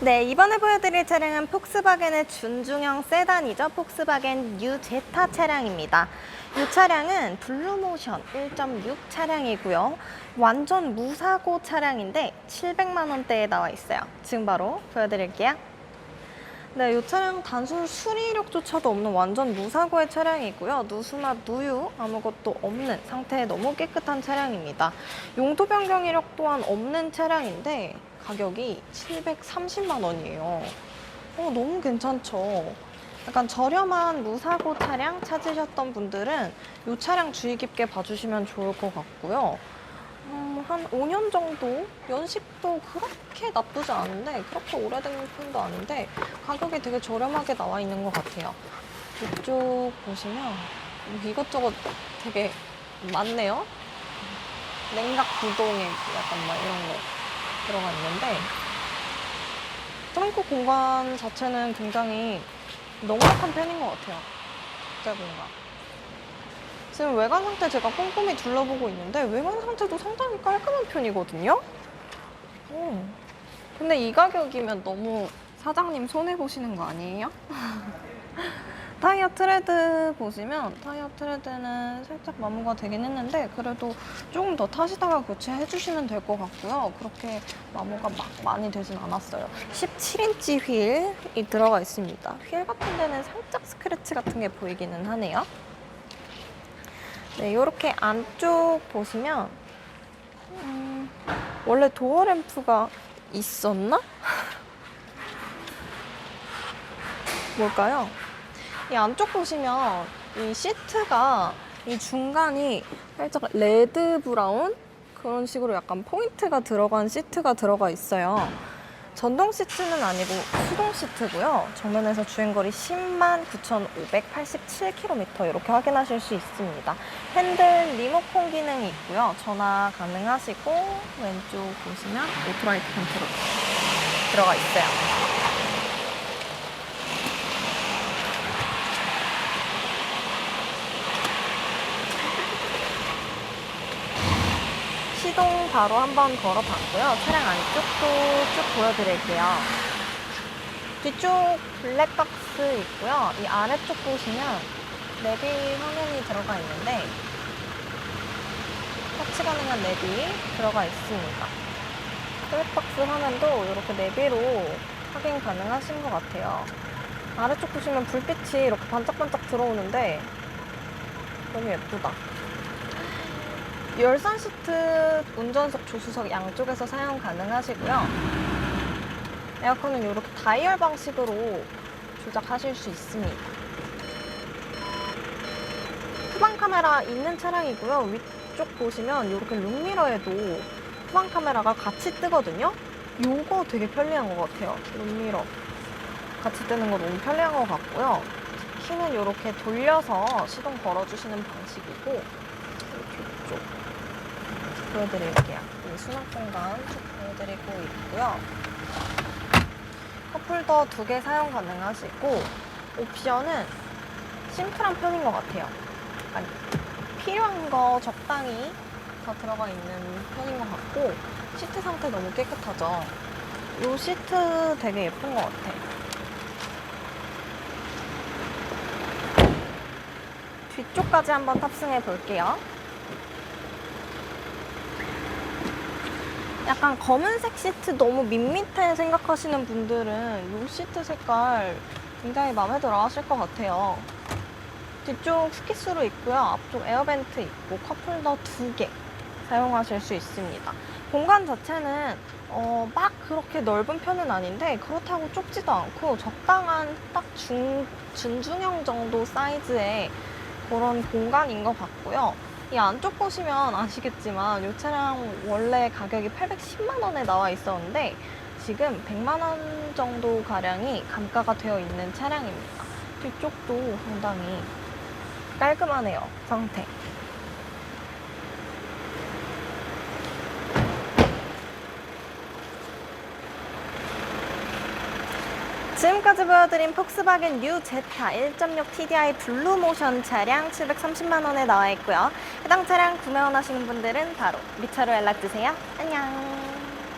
네, 이번에 보여드릴 차량은 폭스바겐의 준중형 세단이죠. 폭스바겐 뉴 제타 차량입니다. 이 차량은 블루모션 1.6 차량이고요. 완전 무사고 차량인데 700만 원대에 나와 있어요. 지금 바로 보여드릴게요. 네, 이 차량 단순 수리력조차도 없는 완전 무사고의 차량이고요. 누수나 누유 아무것도 없는 상태에 너무 깨끗한 차량입니다. 용도 변경 이력 또한 없는 차량인데 가격이 730만 원이에요. 어, 너무 괜찮죠? 약간 저렴한 무사고 차량 찾으셨던 분들은 이 차량 주의 깊게 봐주시면 좋을 것 같고요. 음, 한 5년 정도 연식도 그렇게 나쁘지 않은데 그렇게 오래된 편도 아닌데 가격이 되게 저렴하게 나와 있는 것 같아요. 이쪽 보시면 뭐 이것저것 되게 많네요. 냉각 구동에 약간 막 이런 거 들어가 있는데 트렁크 공간 자체는 굉장히 넉넉한 편인 것 같아요. 국제 공간. 지금 외관 상태 제가 꼼꼼히 둘러보고 있는데 외관 상태도 상당히 깔끔한 편이거든요. 음. 근데 이 가격이면 너무 사장님 손해 보시는 거 아니에요? 타이어 트레드 보시면 타이어 트레드는 살짝 마모가 되긴 했는데 그래도 조금 더 타시다가 교체해 주시면 될 것 같고요. 그렇게 마모가 막 많이 되진 않았어요. 17인치 휠이 들어가 있습니다. 휠 같은 데는 살짝 스크래치 같은 게 보이기는 하네요. 네, 이렇게 안쪽 보시면 음, 원래 도어 램프가 있었나? 뭘까요? 이 안쪽 보시면 이 시트가 이 중간이 살짝 레드 브라운 그런 식으로 약간 포인트가 들어간 시트가 들어가 있어요. 전동 시트는 아니고 수동 시트고요. 정면에서 주행거리 10만 9,587km 이렇게 확인하실 수 있습니다. 핸들 리모컨 기능이 있고요. 전화 가능하시고 왼쪽 보시면 오토라이트 컨트롤 들어가 있어요. 시동 바로 한번 걸어봤고요. 차량 안쪽도 쭉 보여드릴게요. 뒤쪽 블랙박스 있고요. 이 아래쪽 보시면 내비 화면이 들어가 있는데 터치 가능한 내비 들어가 있습니다. 블랙박스 화면도 이렇게 내비로 확인 가능하신 것 같아요. 아래쪽 보시면 불빛이 이렇게 반짝반짝 들어오는데 너무 예쁘다. 열선 시트 운전석, 조수석 양쪽에서 사용 가능하시고요. 에어컨은 이렇게 다이얼 방식으로 조작하실 수 있습니다. 후방 카메라 있는 차량이고요. 위쪽 보시면 이렇게 룸미러에도 후방 카메라가 같이 뜨거든요. 요거 되게 편리한 것 같아요. 룸미러. 같이 뜨는 거 너무 편리한 것 같고요. 키는 이렇게 돌려서 시동 걸어주시는 방식이고 보여드릴게요. 이 수납 공간 쭉 보여드리고 있고요. 컵홀더 두 개 사용 가능하시고 옵션은 심플한 편인 것 같아요. 약간 필요한 거 적당히 다 들어가 있는 편인 것 같고 시트 상태 너무 깨끗하죠. 이 시트 되게 예쁜 것 같아. 뒤쪽까지 한번 탑승해 볼게요. 약간 검은색 시트 너무 밋밋해 생각하시는 분들은 이 시트 색깔 굉장히 마음에 들어 하실 것 같아요. 뒤쪽 스키스로 있고요. 앞쪽 에어벤트 있고 컵홀더 두 개 사용하실 수 있습니다. 공간 자체는 어, 막 그렇게 넓은 편은 아닌데 그렇다고 좁지도 않고 적당한 딱 중, 준중형 정도 사이즈의 그런 공간인 것 같고요. 이 안쪽 보시면 아시겠지만 이 차량 원래 가격이 810만 원에 나와 있었는데 지금 100만 원 정도 가량이 감가가 되어 있는 차량입니다. 뒤쪽도 상당히 깔끔하네요. 상태. 지금까지 보여드린 폭스바겐 뉴 제타 1.6 TDI 블루 모션 차량 730만 원에 나와 있고요. 해당 차량 구매 원하시는 분들은 바로 미차로 연락 주세요. 안녕.